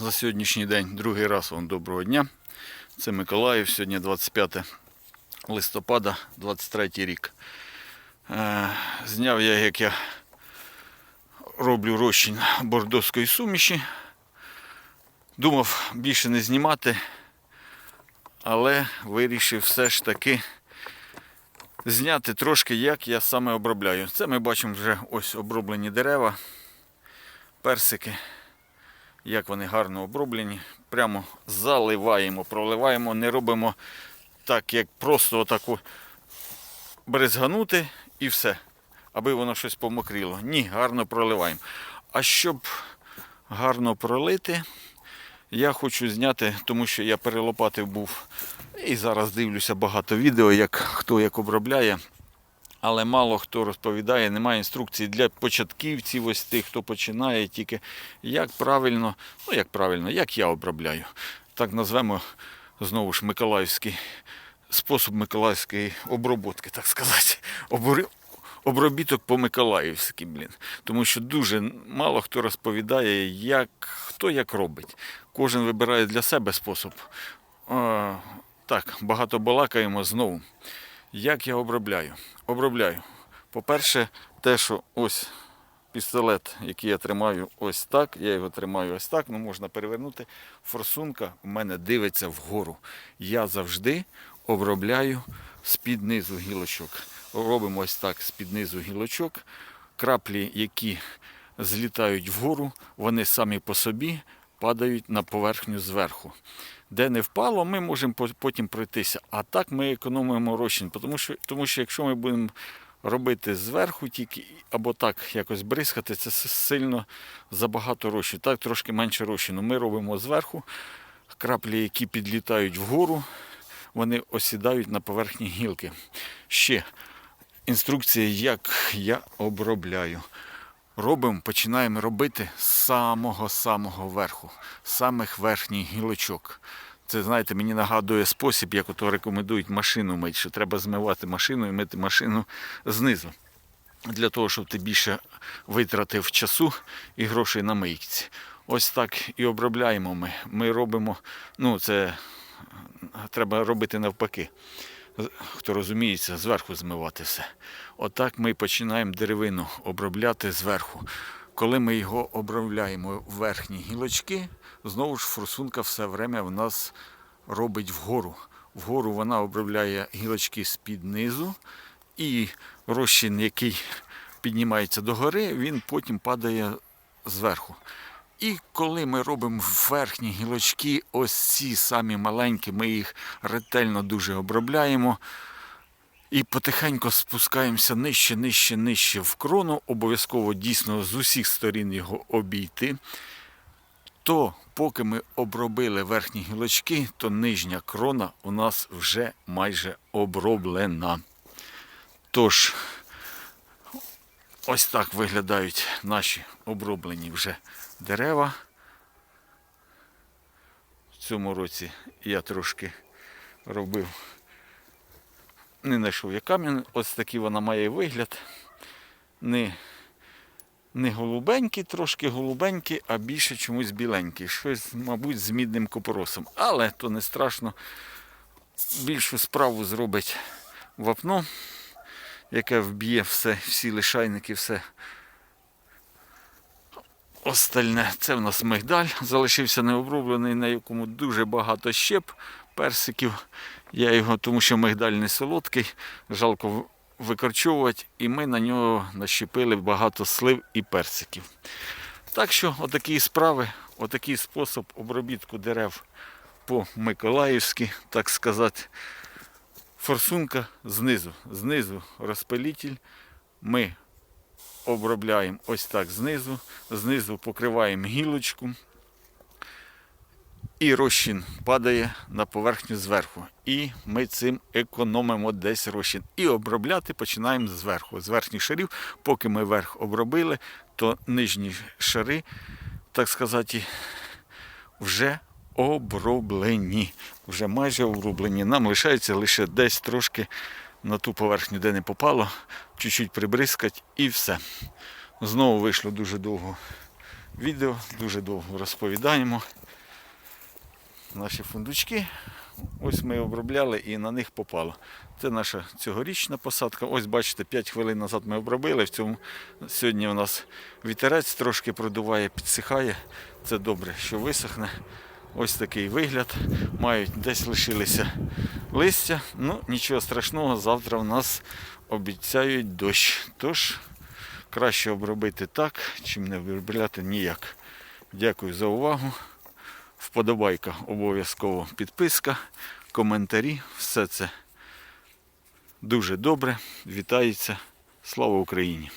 за сьогоднішній день. Другий раз вам доброго дня. Це Миколаїв. Сьогодні 25 листопада, 23 рік. Е, Зняв я, як я роблю розчин бордоської суміші. Думав більше не знімати, але вирішив все ж таки зняти трошки, як я саме обробляю. Це ми бачимо вже ось оброблені дерева, персики, як вони гарно оброблені. Прямо заливаємо, проливаємо, не робимо так, як просто отаку брезганути і все, аби воно щось помокріло. Ні, гарно проливаємо. А щоб гарно пролити, я хочу зняти, тому що я перелопатив був і зараз дивлюся багато відео, як хто як обробляє. Але мало хто розповідає, немає інструкції для початківців, ось тих, хто починає, тільки як правильно, ну як правильно, як я обробляю. Так назвемо знову ж Миколаївський спосіб Миколаївської оброботки, так сказати. Обробіток по-миколаївськи, блін. Тому що дуже мало хто розповідає, як, хто як робить. Кожен вибирає для себе спосіб. А, так, багато балакаємо знову. Як я обробляю? Обробляю. По-перше, те, що ось пістолет, який я тримаю ось так, я його тримаю ось так, ну можна перевернути. Форсунка в мене дивиться вгору. Я завжди обробляю з-під низу гілочок. Робимо ось так з-під низу гілочок. Краплі, які злітають вгору, вони самі по собі падають на поверхню зверху. Де не впало, ми можемо потім пройтися. А так ми економимо розчин, тому що, тому що якщо ми будемо робити зверху тільки або так якось бризкати, це сильно забагато розчину. Так трошки менше розчину. Ми робимо зверху, краплі, які підлітають вгору, вони осідають на поверхні гілки. Ще інструкція, як я обробляю. Робимо, починаємо робити з самого-самого верху, самих верхніх гілочок. Це, знаєте, мені нагадує спосіб, як ото рекомендують машину мити, що треба змивати машину і мити машину знизу. Для того, щоб ти більше витратив часу і грошей на мийці. Ось так і обробляємо ми. Ми робимо, ну це треба робити навпаки. Хто розуміється, зверху змивати все. Отак ми починаємо деревину обробляти зверху. Коли ми його обробляємо в верхні гілочки, знову ж форсунка все время в нас робить вгору. Вгору вона обробляє гілочки з-під низу, і розчин, який піднімається догори, він потім падає зверху. І коли ми робимо верхні гілочки, ось ці самі маленькі, ми їх ретельно дуже обробляємо. І потихеньку спускаємося нижче, нижче, нижче в крону. Обов'язково дійсно з усіх сторін його обійти. То поки ми обробили верхні гілочки, то нижня крона у нас вже майже оброблена. Тож, ось так виглядають наші оброблені вже дерева. В цьому році я трошки робив, не знайшов я камінь, ось такий вона має вигляд. Не, не голубенький, трошки голубенький, а більше чомусь біленький. Щось, мабуть, з мідним копоросом. Але то не страшно. Більшу справу зробить вапно, яке вб'є все, всі лишайники, все остальне. Це в нас мигдаль, залишився необроблений, на якому дуже багато щеп, персиків. Я його, тому що мигдаль не солодкий, жалко викорчовувати, і ми на нього нащепили багато слив і персиків. Так що, отакі справи, отакий спосіб обробітку дерев по-миколаївськи, так сказати. Форсунка знизу. Знизу розпилитель. Ми обробляємо ось так знизу, знизу покриваємо гілочку. І розчин падає на поверхню зверху. І ми цим економимо десь розчин. І обробляти починаємо зверху, з верхніх шарів. Поки ми верх обробили, то нижні шари, так сказати, вже оброблені. Вже майже оброблені. Нам лишається лише десь трошки на ту поверхню, де не попало, чуть-чуть прибризкати і все. Знову вийшло дуже довго відео, дуже довго розповідаємо. наші фундучки. Ось ми обробляли і на них попало. Це наша цьогорічна посадка. Ось бачите, 5 хвилин назад ми обробили. В цьому сьогодні у нас вітерець трошки продуває, підсихає. Це добре, що висохне. Ось такий вигляд. Мають десь лишилися листя. Ну, нічого страшного, завтра в нас обіцяють дощ. Тож краще обробити так, чим не обробляти ніяк. Дякую за увагу. Вподобайка обов'язково підписка, коментарі. Все це дуже добре. Вітається. Слава Україні!